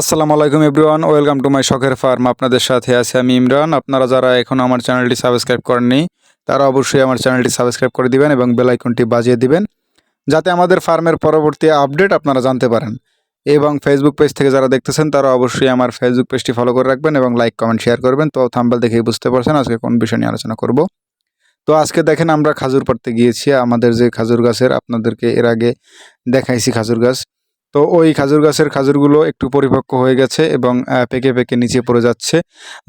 আসসালামু আলাইকুম everyone, welcome to my শখের ফার্ম। আপনাদের সাথে আছে আমি ইমরান। আপনারা যারা এখন আমার চ্যানেলটি সাবস্ক্রাইব করেননি, তারা অবশ্যই আমার চ্যানেলটি সাবস্ক্রাইব করে দিবেন এবং বেল আইকনটি বাজিয়ে দিবেন, যাতে আমাদের ফার্মের পরবর্তী আপডেট আপনারা জানতে পারেন। এবং ফেসবুক পেজ থেকে যারা দেখতেছেন, তারা অবশ্যই আমার ফেসবুক পেজটি ফলো করে রাখবেন এবং লাইক কমেন্ট শেয়ার করবেন। তো থাম্বেল দেখেই বুঝতে পারছেন আজকে কোন বিষয় নিয়ে আলোচনা করব। তো আজকে দেখেন আমরা খাজুর পাড়তে গিয়েছি। আমাদের যে খাজুর গাছের, আপনাদেরকে এর আগে দেখাইছি খাজুর গাছ। তো ওই খাজুর গাছের খাজুরগুলো একটু পরিপক্ক হয়ে গেছে এবং পেকে পেকে নিচে পড়ে যাচ্ছে।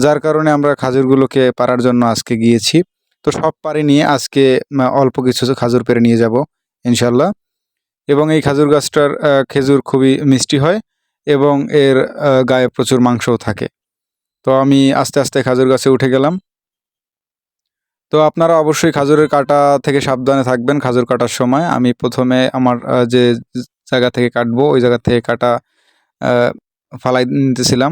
যার কারণে আমরা খাজুরগুলোকে পারার জন্য আজকে গিয়েছি। তো সব পারি নিয়ে আজকে অল্প কিছু খাজুর পেরে নিয়ে যাব ইনশাল্লাহ এবং এই খাজুর গাছটার খেজুর খুবই মিষ্টি হয় এবং এর গায়ে প্রচুর মাংসও থাকে। তো আমি আস্তে আস্তে খাজুর গাছে উঠে গেলাম। তো আপনারা অবশ্যই খাজুরের কাটা থেকে সাবধানে থাকবেন খাজুর কাটার সময়। আমি প্রথমে আমার যে জায়গা থেকে কাটবো ওই জায়গা থেকে কাটা ফালাই নিতেছিলাম।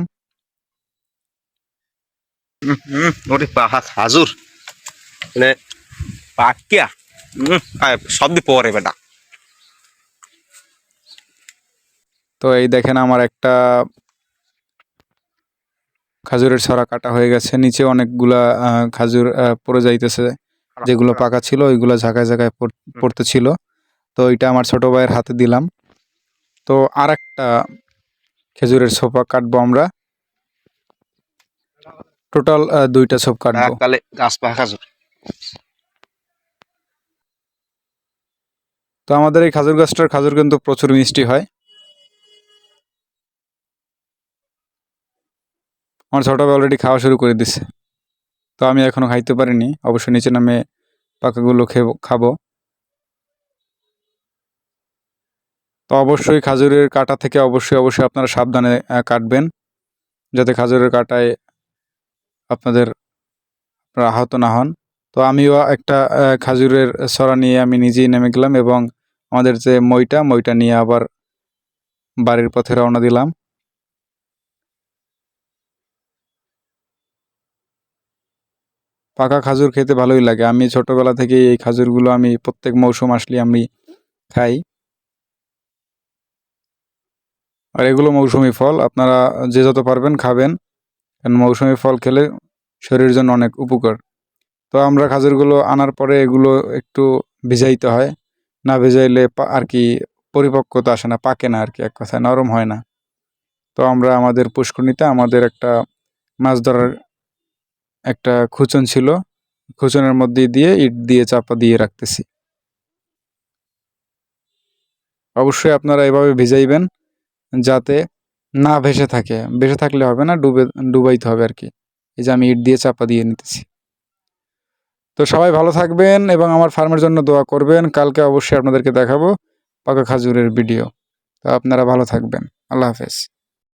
ওরে হাজুর মানে পাকিয়া। পরে বেটা। তো এই দেখেন আমার একটা খাজুরের ছড়া কাটা হয়ে গেছে। নিচে অনেকগুলা খাজুর পড়ে যাইতেছে। যেগুলো পাকা ছিল ওইগুলো ঝাঁকায় ঝাঁকায় পড়তে ছিল। তো এটা আমার ছোট ভাইয়ের হাতে দিলাম। তো আর একটা খেজুরের সোফা কাটবো আমরা। টোটাল দুইটা সোপ কাটবো। খাজুর। তো আমাদের এই খাজুর গাছটার খাজুর কিন্তু প্রচুর মিষ্টি হয়। আমার ছোট অলরেডি খাওয়া শুরু করে দিছে। তো আমি এখনও খাইতে পারিনি। অবশ্যই নিচে নামে পাকাগুলো খেব খাব। তো অবশ্যই খাজুরের কাটা থেকে অবশ্যই অবশ্যই আপনারা সাবধানে কাটবেন। যাতে খাজুরের কাটায় আপনাদের আহত না হন। তো আমিও একটা খাজুরের সরা নিয়ে আমি নিজেই নেমে গেলাম এবং আমাদের যে মইটা মইটা নিয়ে আবার বাড়ির পথে রওনা দিলাম। পাকা খাজুর খেতে ভালোই লাগে। আমি ছোটবেলা থেকে এই খাজুরগুলো আমি প্রত্যেক মৌসুম আসলে আমি খাই। আর এগুলো মৌসুমি ফল, আপনারা যে যত পারবেন খাবেন। কারণ মৌসুমি ফল খেলে শরীরের জন্য অনেক উপকার। তো আমরা খাজুরগুলো আনার পরে এগুলো একটু ভিজাইতে হয়। না ভিজাইলে আর কি পরিপক্কতা আসে না, পাকে না আর কি, এক কথায় নরম হয় না। তো আমরা আমাদের পুষ্করণীতে আমাদের একটা মাছ ধরার একটা খুচন ছিল। খুচনের মধ্যে দিয়ে ইট দিয়ে চাপা দিয়ে রাখতেছি। অবশ্যই আপনারা এভাবে ভিজাইবেন যাতে না ভেসে থাকে। ভেসে থাকলে হবে না, ডুবে, ডুবাইতে হবে আর কি এই যে আমি ইট দিয়ে চাপা দিয়ে নিতেছি। তো সবাই ভালো থাকবেন এবং আমার ফার্মের জন্য দোয়া করবেন। কালকে অবশ্যই আপনাদেরকে দেখাবো পাকা খাজুরের ভিডিও। তো আপনারা ভালো থাকবেন। আল্লাহ হাফেজ।